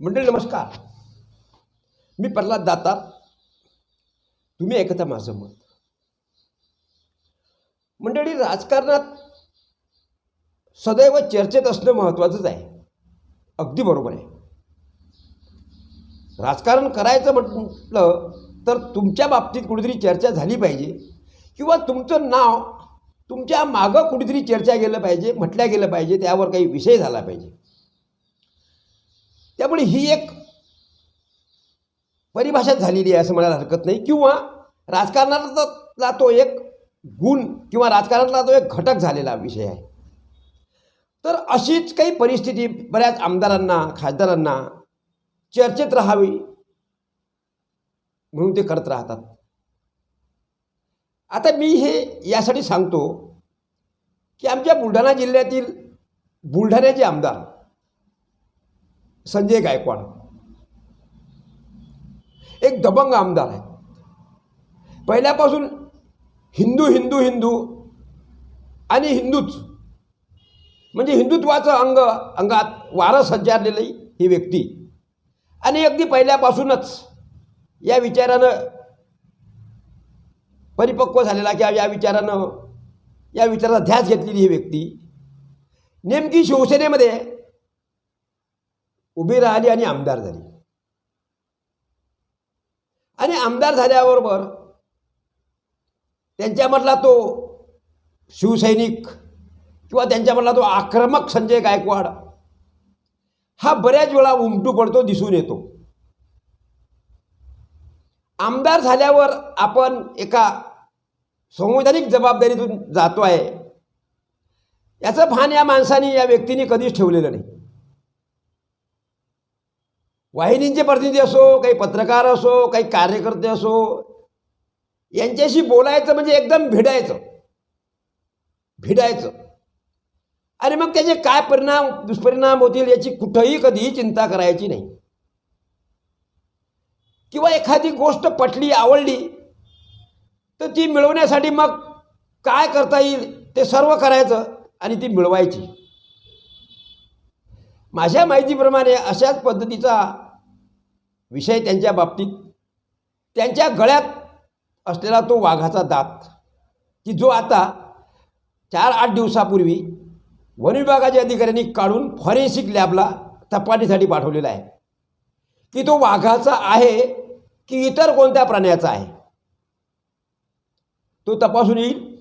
मंडळी नमस्कार. मी प्रल्हाद दातार. तुम्ही ऐकता माझं मत. मंडळी राजकारणात सदैव चर्चेत असणं महत्त्वाचंच आहे. अगदी बरोबर आहे. राजकारण करायचं म्हटलं तर तुमच्या बाबतीत कुठेतरी चर्चा झाली पाहिजे किंवा तुमचं नाव तुमच्या मागं कुठेतरी चर्चा केलं पाहिजे म्हटल्या गेलं पाहिजे त्यावर काही विषय झाला पाहिजे. त्यामुळे ही एक परिभाषा झालेली आहे असं म्हणायला हरकत नाही. किंवा राजकारणातला तो एक गुण किंवा राजकारणातला तो एक घटक झालेला विषय आहे. तर अशीच काही परिस्थिती बऱ्याच आमदारांना खासदारांना चर्चेत राहावी म्हणून ते करत राहतात. आता मी हे यासाठी सांगतो की आमच्या बुलढाणा जिल्ह्यातील बुलढाण्याचे आमदार संजय गायकवाड. एक दबंग आमदार आहे पहिल्यापासून हिंदू हिंदू हिंदू आणि हिंदूच. म्हणजे हिंदुत्वाचं अंग अंगात वारं संचारलेली ही व्यक्ती. आणि अगदी पहिल्यापासूनच या विचारानं परिपक्व झालेला किंवा या विचारानं या विचाराचा ध्यास घेतलेली ही व्यक्ती. नेमकी शिवसेनेमध्ये उभी राहिली आणि आमदार झाली. आणि आमदार झाल्याबरोबर त्यांच्यामधला तो शिवसैनिक किंवा त्यांच्यामधला तो आक्रमक संजय गायकवाड हा बऱ्याच वेळा उमटू पडतो दिसून येतो. आमदार झाल्यावर आपण एका संवैधानिक जबाबदारीतून जातो आहे याचं भान या माणसाने या व्यक्तीने कधीच ठेवलेलं नाही. वाहिनींचे प्रतिनिधी असो काही पत्रकार असो काही कार्यकर्ते असो यांच्याशी बोलायचं म्हणजे एकदम भिडायचं. भिडायचं. आणि मग त्याचे काय परिणाम दुष्परिणाम होतील याची कुठंही कधीही चिंता करायची नाही. किंवा एखादी गोष्ट पटली आवडली तर ती मिळवण्यासाठी मग काय करता येईल ते सर्व करायचं आणि ती मिळवायची. माझ्या माहितीप्रमाणे अशाच पद्धतीचा विषय त्यांच्या बाबतीत त्यांच्या गळ्यात असलेला तो वाघाचा दात की जो आता चार आठ दिवसापूर्वी वन विभागाच्या अधिकाऱ्यांनी काढून फॉरेन्सिक लॅबला तपासणीसाठी पाठवलेला आहे. की तो वाघाचा आहे की इतर कोणत्या प्राण्याचा आहे? तो तपासून येईल.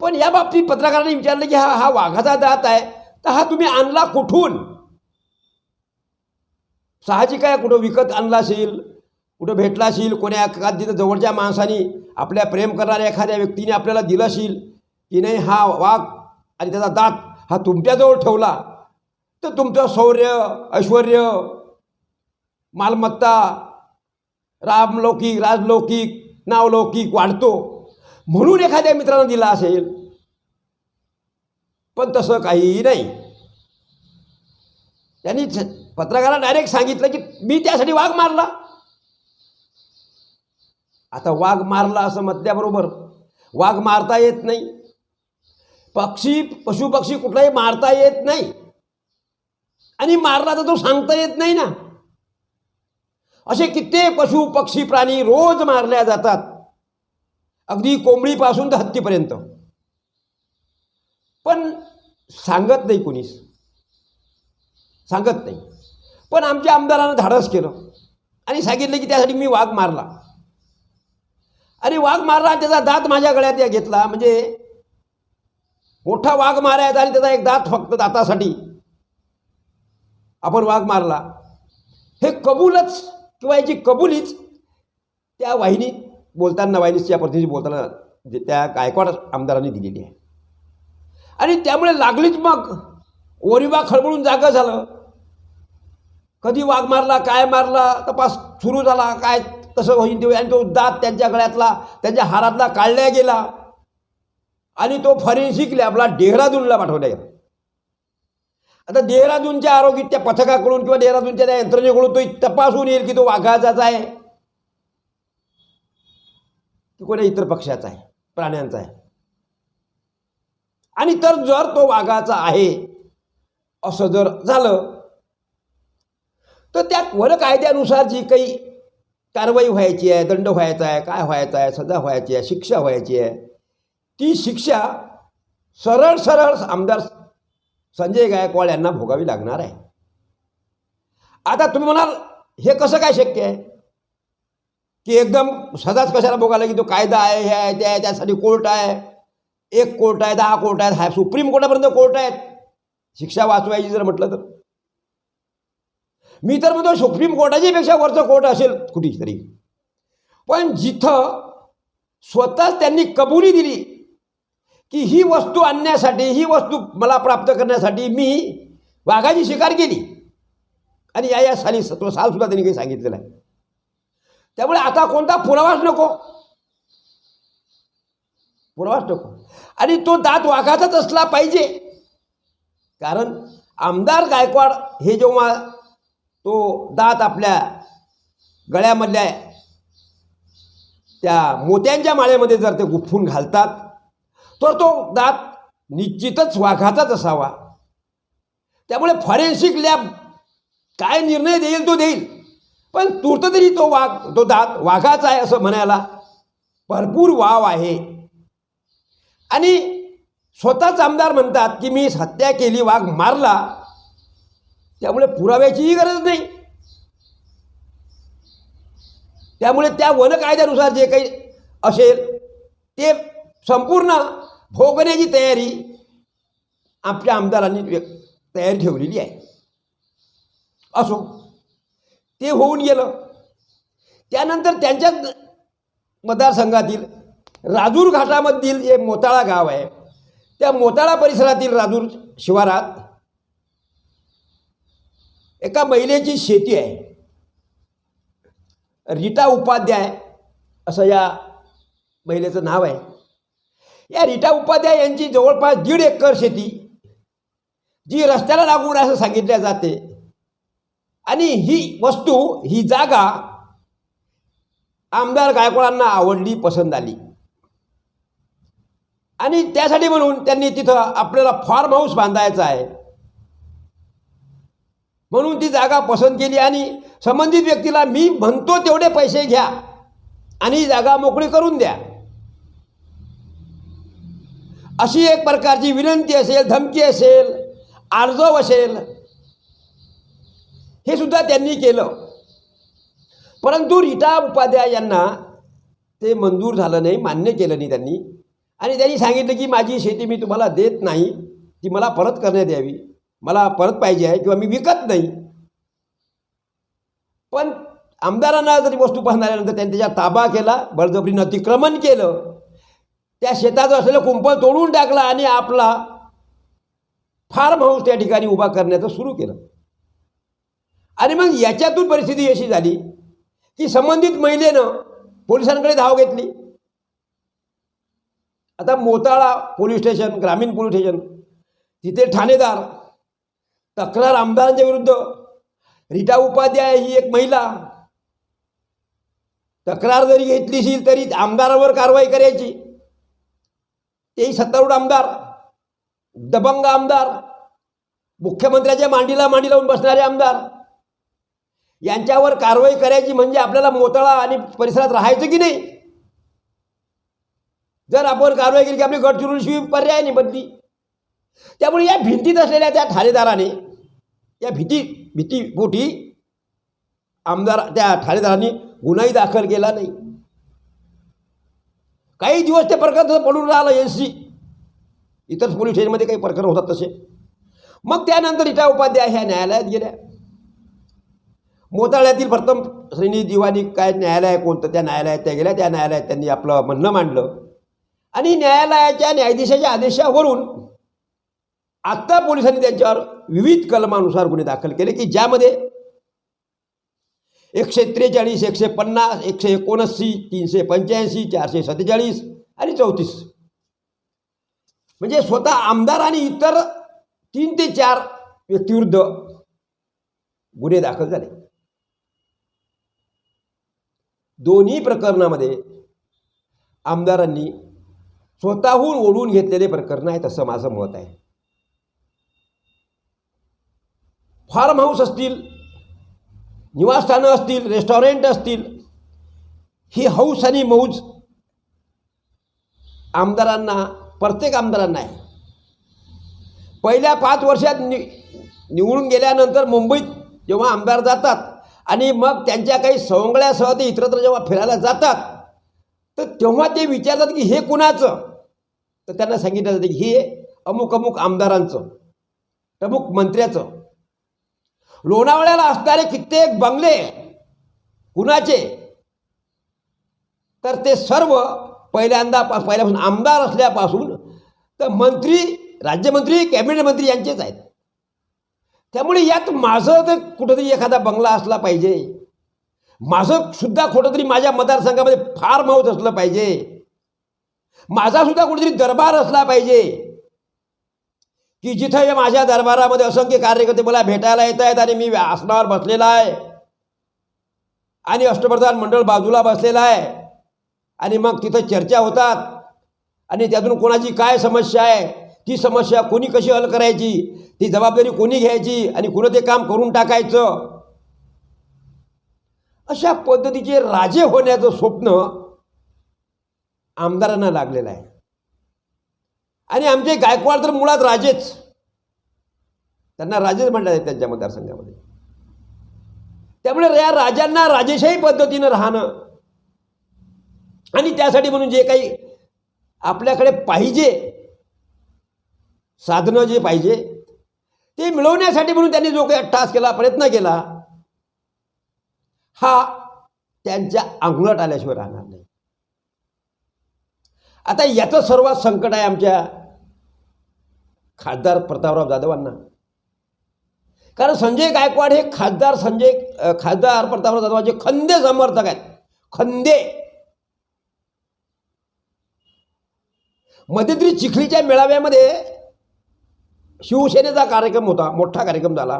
पण या बाबतीत पत्रकारांनी विचारलं की हा हा वाघाचा दात आहे तर हा तुम्ही आणला कुठून? साहजिक आहे कुठं विकत आणला असेल कुठं भेटला असेल कोण्या एका तिथं जवळच्या माणसाने आपल्या प्रेम करणाऱ्या एखाद्या व्यक्तीने आपल्याला दिलं असेल की नाही हा वाघ आणि त्याचा दात हा तुमच्याजवळ ठेवला तर तुमचं शौर्य ऐश्वर मालमत्ता रामलौकिक राजलौकिक नावलौकिक वाढतो. म्हणून एखाद्या मित्रानं दिला असेल पण तसं काहीही नाही. त्यांनी पत्रकाराला डायरेक्ट सांगितलं की मी त्यासाठी वाघ मारला. आता वाघ मारला असं म्हटल्याबरोबर वाघ मारता येत नाही. पक्षी पशुपक्षी कुठलाही मारता येत नाही. आणि मारला तर तो सांगता येत नाही ना. असे कित्येक पशु पक्षी प्राणी रोज मारल्या जातात. अगदी कोंबडीपासून तर हत्तीपर्यंत. पण सांगत नाही कोणीच. सांगत नाही. पण आमच्या आमदारानं धाडस केलं. आणि सांगितलं की त्यासाठी मी वाघ मारला. आणि वाघ मारला आणि त्याचा दात माझ्या गळ्यात या घेतला. म्हणजे मोठा वाघ मारायचा आणि त्याचा एक दात फक्त दातासाठी. आपण वाघ मारला. हे कबूलच किंवा याची कबुलीच त्या वाहिनी बोलताना वाहिनीच्या प्रतिनिधी बोलताना जे त्या गायकवाड आमदारांनी दिलेली आहे. आणि त्यामुळे लागलीच मग. ओरिबा खळबळून जागं झालं. कधी वाघ मारला काय मारला तपास सुरू झाला काय कसं होईन ते आणि तो दात त्यांच्या गळ्यातला त्यांच्या हारातला काढल्या गेला. आणि तो फॉरेन्सिक लॅबला डेहराडूनला पाठवला गेला. आता देहरादूनच्या आरोग्य त्या पथकाकडून किंवा देहरादूनच्या त्या यंत्रणेकडून तो तपासून येईल की तो वाघाचाच आहे की कोणा इतर पक्षाचा आहे प्राण्यांचा आहे. आणि तर जर तो वाघाचा आहे असं जर झालं तर त्या वन कायद्यानुसार जी काही कारवाई व्हायची आहे दंड व्हायचा आहे काय व्हायचा आहे सजा व्हायची आहे शिक्षा व्हायची आहे ती शिक्षा सरळ सरळ आमदार संजय गायकवाड यांना भोगावी लागणार आहे. आता तुम्ही म्हणाल हे कसं काय शक्य आहे? की एकदम सदाच कशाला भोगायला की तो कायदा आहे हे आहे ते आहे त्यासाठी कोर्ट आहे. एक कोर्ट आहे दहा कोर्ट आहेत हा सुप्रीम कोर्टापर्यंत कोर्ट आहेत. शिक्षा वाचवायची जर म्हटलं तर. मी तर म्हणतो सुप्रीम कोर्टाची पेक्षा वरचं कोर्ट असेल कुठेच तरी पण जिथं स्वतःच त्यांनी कबुली दिली की ही वस्तू आणण्यासाठी ही वस्तू मला प्राप्त करण्यासाठी मी वाघाची शिकार केली. आणि या या साली तो सालसुद्धा त्यांनी काही सांगितलेलं आहे त्यामुळे आता कोणता पुरावाच नको. पुरावाच नको. आणि तो दात वाघाचाच असला पाहिजे. कारण आमदार गायकवाड हे जेव्हा तो दात आपल्या गळ्यामधल्या त्या मोत्यांच्या माळेमध्ये जर ते गुफून घालतात तर तो दात निश्चितच वाघाचाच असावा. त्यामुळे फॉरेन्सिक लॅब काय निर्णय देईल तो देईल. पण तूर्त तरी तो वाघ तो दात वाघाचा आहे असं म्हणायला भरपूर वाव आहे. आणि स्वतःच आमदार म्हणतात की मी हत्या केली वाघ मारला त्यामुळे पुराव्याचीही गरज नाही. त्यामुळे त्या वन कायद्यानुसार जे काही असेल ते संपूर्ण भोगण्याची तयारी आपल्या आमदारांनी तयारी ठेवलेली आहे. असो ते होऊन गेलं. त्यानंतर त्यांच्या मतदारसंघातील राजूर घाटामधील जे मोताळा गाव आहे त्या मोताळा परिसरातील राजूर शिवारात एका महिलेची शेती आहे. रीटा उपाध्याय असं या महिलेचं नाव आहे. या रीटा उपाध्याय यांची जवळपास दीड एकर शेती जी रस्त्याला लागून असं सांगितल्या जाते. आणि ही वस्तू ही जागा आमदार गायकवाडांना आवडली पसंत आली. आणि त्यासाठी म्हणून त्यांनी तिथं आपल्याला फार्म हाऊस बांधायचा आहे. म्हणून ती जागा पसंत केली आणि संबंधित व्यक्तीला मी म्हणतो तेवढे पैसे घ्या आणि जागा मोकळी करून द्या. अशी एक प्रकारची विनंती असेल धमकी असेल आर्जव असेल हे सुद्धा त्यांनी केलं. परंतु रीटा उपाध्याय यांना ते मंजूर झालं नाही मान्य केलं नाही त्यांनी. आणि त्यांनी सांगितलं की माझी शेती मी तुम्हाला देत नाही ती मला परत करण्यात यावी. मला परत पाहिजे आहे किंवा मी विकत नाही. पण आमदारांना जरी वस्तू पसंत आल्यानंतर त्यांनी त्याच्या ताबा केला बळजबरीनं अतिक्रमण केलं त्या शेताचं असलेलं कुंपण तोडून टाकलं आणि आपला फार्म हाऊस त्या ठिकाणी उभा करण्याचं सुरू केलं. आणि मग याच्यातून परिस्थिती अशी झाली की संबंधित महिलेनं पोलिसांकडे धाव घेतली. आता मोताळा पोलीस स्टेशन ग्रामीण पोलीस स्टेशन तिथे ठाणेदार तक्रार आमदारांच्या विरुद्ध. रीटा उपाध्याय ही एक महिला. तक्रार जरी घेतली तरी आमदारावर कारवाई करायची. तेही सत्तारूढ आमदार दबंग आमदार मुख्यमंत्र्याच्या मांडीला मांडी लावून बसणारे आमदार. यांच्यावर कारवाई करायची म्हणजे आपल्याला मोताळा आणि परिसरात राहायचं की नाही? जर आपण कारवाई केली की आपली गडचिरोलीशिवाय पर्याय नाही बदली त्यामुळे या भिंतीत असलेल्या त्या ठाणेदाराने या भीती भीतीपोटी आमदार त्या ठाणेदारांनी गुन्हाही दाखल केला नाही. काही दिवस ते प्रकरण पडून राहिलं एन सी. इतर पोलीस स्टेशनमध्ये काही प्रकरण होतात तसे. मग त्यानंतर इटा उपाध्याय ह्या न्यायालयात गेल्या. मोताळ्यातील प्रथम श्रेणी दिवाणी काय न्यायालय कोणतं? त्या न्यायालयात त्या गेल्या. त्या न्यायालयात त्यांनी आपलं म्हणणं मांडलं. आणि न्यायालयाच्या न्यायाधीशाच्या आदेशावरून आत्ता पोलिसांनी त्यांच्यावर विविध कलमानुसार गुन्हे दाखल केले की ज्यामध्ये एकशे त्रेचाळीस एकशे पन्नास एकशे एकोणऐंशी तीनशे पंच्याऐंशी चारशे सत्तेचाळीस आणि चौतीस. म्हणजे स्वतः आमदार आणि इतर तीन ते चार व्यक्तिविरुद्ध गुन्हे दाखल झाले. दोन्ही प्रकरणामध्ये आमदारांनी स्वतःहून ओढून घेतलेले प्रकरण आहेत असं माझं मत आहे. फार्म हाऊस असतील निवासस्थानं असतील रेस्टॉरंट असतील ही हौस आणि मौज आमदारांना प्रत्येक आमदारांना आहे. पहिल्या पाच वर्षात नि निवडून गेल्यानंतर मुंबईत जेव्हा आमदार जातात आणि मग त्यांच्या काही सवंगळ्यासह ते इतरत्र जेव्हा फिरायला जातात तर तेव्हा ते विचारतात की हे कुणाचं? तर त्यांना सांगितलं जातं की हे अमुक अमुक आमदारांचं अमुक मंत्र्याचं. लोणावळ्याला असणारे कित्येक बंगले कुणाचे? तर ते सर्व पहिल्यांदा पा- पहिल्यापासून आमदार असल्यापासून तर मंत्री राज्यमंत्री कॅबिनेट मंत्री यांचेच आहेत. त्यामुळे यात माझं तर कुठंतरी एखादा बंगला असला पाहिजे. माझं सुद्धा कुठंतरी माझ्या मतदारसंघामध्ये फार माऊत असलं पाहिजे. माझा सुद्धा कुठेतरी दरबार असला पाहिजे. की जिथं या माझ्या दरबारामध्ये असंख्य कार्यकर्ते मला भेटायला येत आहेत आणि मी आसनावर बसलेला आहे. आणि अष्टप्रधान मंडळ बाजूला बसलेला आहे. आणि मग तिथं चर्चा होतात. आणि त्यातून कोणाची काय समस्या आहे ती समस्या कोणी कशी हल करायची ती जबाबदारी कोणी घ्यायची आणि कुणं ते काम करून टाकायचं? अशा पद्धतीचे राजे होण्याचं स्वप्न आमदारांना लागलेलं आहे. आणि आमचे गायकवाड तर मुळात राजेच. त्यांना राजेच म्हणतात आहेत त्यांच्या मतदारसंघामध्ये. त्यामुळे या राजांना राजेशाही पद्धतीनं राहणं आणि त्यासाठी म्हणून जे काही आपल्याकडे पाहिजे साधनं जे पाहिजे ते मिळवण्यासाठी म्हणून त्यांनी जो काही अट्टास केला प्रयत्न केला हा त्यांच्या अंगलट आल्याशिवाय राहणार नाही. आता याचं सर्वात संकट आहे आमच्या खासदार प्रतापराव जाधवांना. कारण संजय गायकवाड हे खासदार संजय खासदार प्रतापराव जाधवांचे खंदे समर्थक आहेत. खंदे. मध्यंतरी चिखलीच्या मेळाव्यामध्ये शिवसेनेचा कार्यक्रम होता मोठा कार्यक्रम झाला.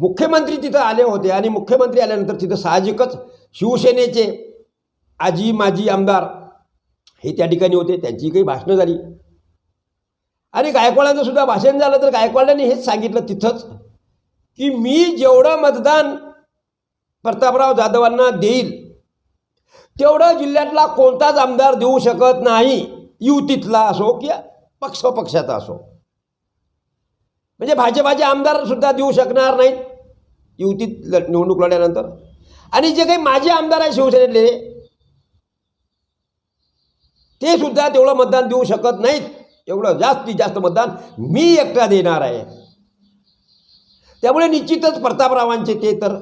मुख्यमंत्री तिथं आले होते आणि मुख्यमंत्री आल्यानंतर तिथं साहजिकच शिवसेनेचे आजी माजी आमदार हे त्या ठिकाणी होते त्यांची काही भाषणं झाली. आणि गायकवाडांचं सुद्धा भाषण झालं तर गायकवाडांनी हेच सांगितलं तिथंच की मी जेवढं मतदान प्रतापराव जाधवांना देईल तेवढं जिल्ह्यातला कोणताच आमदार देऊ शकत नाही युतीतला असो किंवा पक्षपक्षाचा असो. म्हणजे भाजपाचे आमदार सुद्धा देऊ शकणार नाहीत युतीत ल- निवडणूक लढल्यानंतर आणि जे काही माझे आमदार आहे शिवसेनेतले ते सुद्धा तेवढं मतदान देऊ शकत नाहीत. एवढं जास्तीत जास्त मतदान मी एकटा देणार आहे. त्यामुळे निश्चितच प्रतापरावांचे ते तर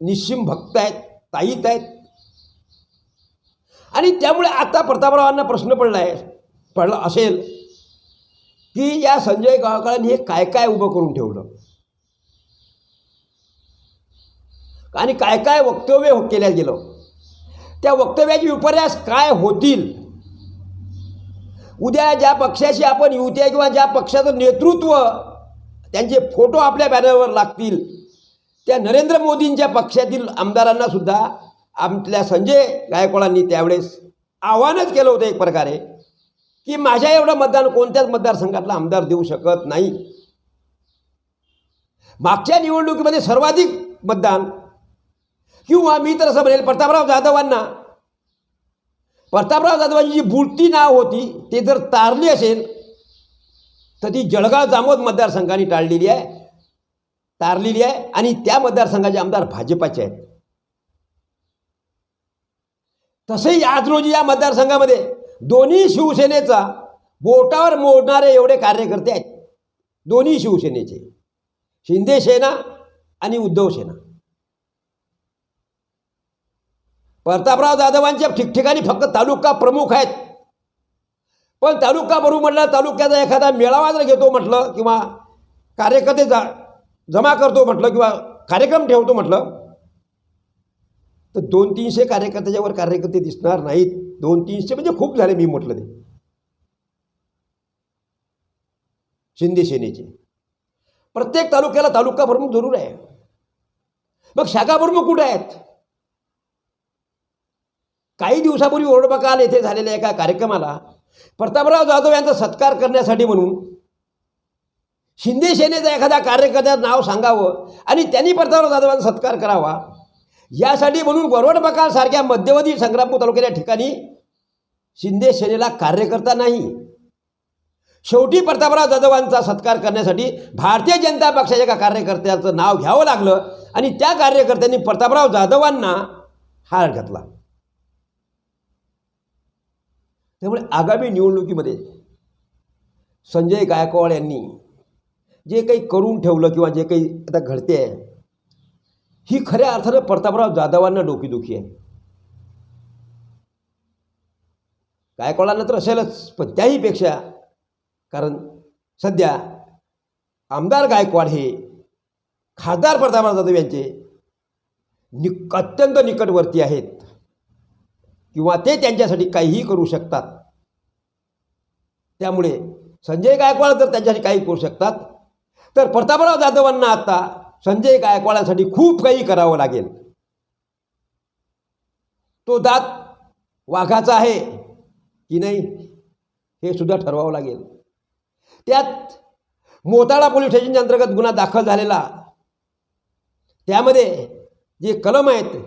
निश्चिम भक्त आहेत ताईत आहेत. आणि त्यामुळे आता प्रतापरावांना प्रश्न पडला आहे पडला असेल की या संजय गावकरांनी हे काय काय उभं करून ठेवलं? आणि काय काय वक्तव्य केलं केल्या गेलं? त्या वक्तव्याचे विपर्यास काय होतील? उद्या ज्या पक्षाशी आपण युती आहे किंवा ज्या पक्षाचं नेतृत्व त्यांचे फोटो आपल्या बॅनरवर लागतील त्या नरेंद्र मोदींच्या पक्षातील आमदारांना सुद्धा आपल्या संजय गायकवाडांनी त्यावेळेस आव्हानच केलं होतं एक प्रकारे की माझ्या एवढं मतदान कोणत्याच मतदारसंघातला आमदार देऊ शकत नाही. मागच्या निवडणुकीमध्ये सर्वाधिक मतदान किंवा मी तर असं म्हणेल प्रतापराव जाधवांना प्रतापराव जाधवांची जी बुलती नाव होती ते जर तारली असेल तर ती जळगाव जामोद मतदारसंघाने टाळलेली आहे. तारलेली आहे आणि त्या मतदारसंघाचे आमदार भाजपाचे आहेत. तसंही आज रोजी या मतदारसंघामध्ये दोन्ही शिवसेनेचा बोटावर मोडणारे एवढे कार्यकर्ते आहेत. दोन्ही शिवसेनेचे. शिंदे सेना आणि उद्धव सेना. प्रतापराव जाधवांच्या ठिकठिकाणी फक्त तालुका प्रमुख आहेत. पण तालुका प्रमुख म्हटलं तालुक्याचा एखादा मेळावा जर घेतो म्हटलं किंवा कार्यकर्ते जा जमा करतो म्हटलं किंवा कार्यक्रम ठेवतो म्हटलं तर दोन तीनशे कार्यकर्त्याच्यावर कार्यकर्ते दिसणार नाहीत. दोन तीनशे म्हणजे खूप झाले मी म्हटलं ते. शिंदे सेनेचे. प्रत्येक तालुक्याला तालुका प्रमुख जरूर आहे. मग शाखा प्रमुख कुठे आहेत? काही दिवसापूर्वी ओरडबकाल येथे झालेल्या एका कार्यक्रमाला प्रतापराव जाधव यांचा सत्कार करण्यासाठी म्हणून शिंदे सेनेचा एखादा कार्यकर्त्याचं नाव सांगावं आणि त्यांनी प्रतापराव जाधवांचा सत्कार करावा यासाठी म्हणून वरवड सारख्या मध्यवर्ती संग्रामपूर तालुक्याच्या ठिकाणी शिंदे सेनेला कार्यकर्ता नाही. शेवटी प्रतापराव जाधवांचा सत्कार करण्यासाठी भारतीय जनता पक्षाच्या एका कार्यकर्त्याचं नाव घ्यावं लागलं आणि त्या कार्यकर्त्यांनी प्रतापराव जाधवांना हार घातला. त्यामुळे आगामी निवडणुकीमध्ये संजय गायकवाड यांनी जे काही करून ठेवलं किंवा जे काही आता घडते आहे ही खऱ्या अर्थानं प्रतापराव जाधवांना डोकीदुखी आहे. गायकवाडांना तर असेलच पण त्याहीपेक्षा कारण सध्या आमदार गायकवाड हे खासदार प्रतापराव जाधव यांचे निक अत्यंत निकटवर्ती आहेत. किंवा ते त्यांच्यासाठी काहीही करू शकतात. त्यामुळे संजय गायकवाड जर त्यांच्यासाठी काही करू शकतात तर प्रतापराव जाधवांना आता संजय गायकवाडांसाठी खूप काही करावं लागेल. तो दात वाघाचा आहे की नाही हे सुद्धा ठरवावं लागेल. त्यात मोताळा पोलीस स्टेशनच्या अंतर्गत गुन्हा दाखल झालेला. त्यामध्ये जे कलम आहेत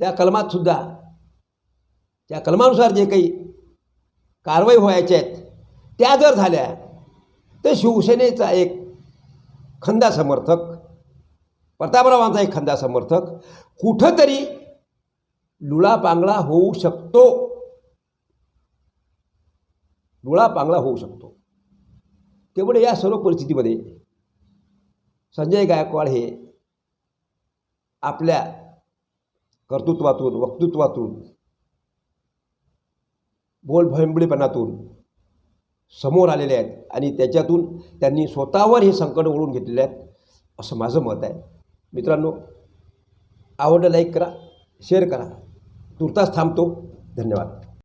त्या कलमात सुद्धा त्या कलमानुसार जे काही कारवाई व्हायच्या आहेत त्या जर झाल्या तर शिवसेनेचा एक खंदा समर्थक प्रतापरावांचा एक खंदा समर्थक कुठंतरी लुळापांगळा होऊ शकतो. लुळापांगळा होऊ शकतो. त्यामुळे या सर्व परिस्थितीमध्ये संजय गायकवाड हे आपल्या कर्तृत्वातून वक्तृत्वातून बोलभंबळीपणातून समोर आलेले आहेत आणि त्याच्यातून त्यांनी स्वतःवर हे संकट ओढून घेतलेले आहेत असं माझं मत आहे. मित्रांनो आवडलं लाईक करा शेअर करा. तुर्तास थांबतो. धन्यवाद.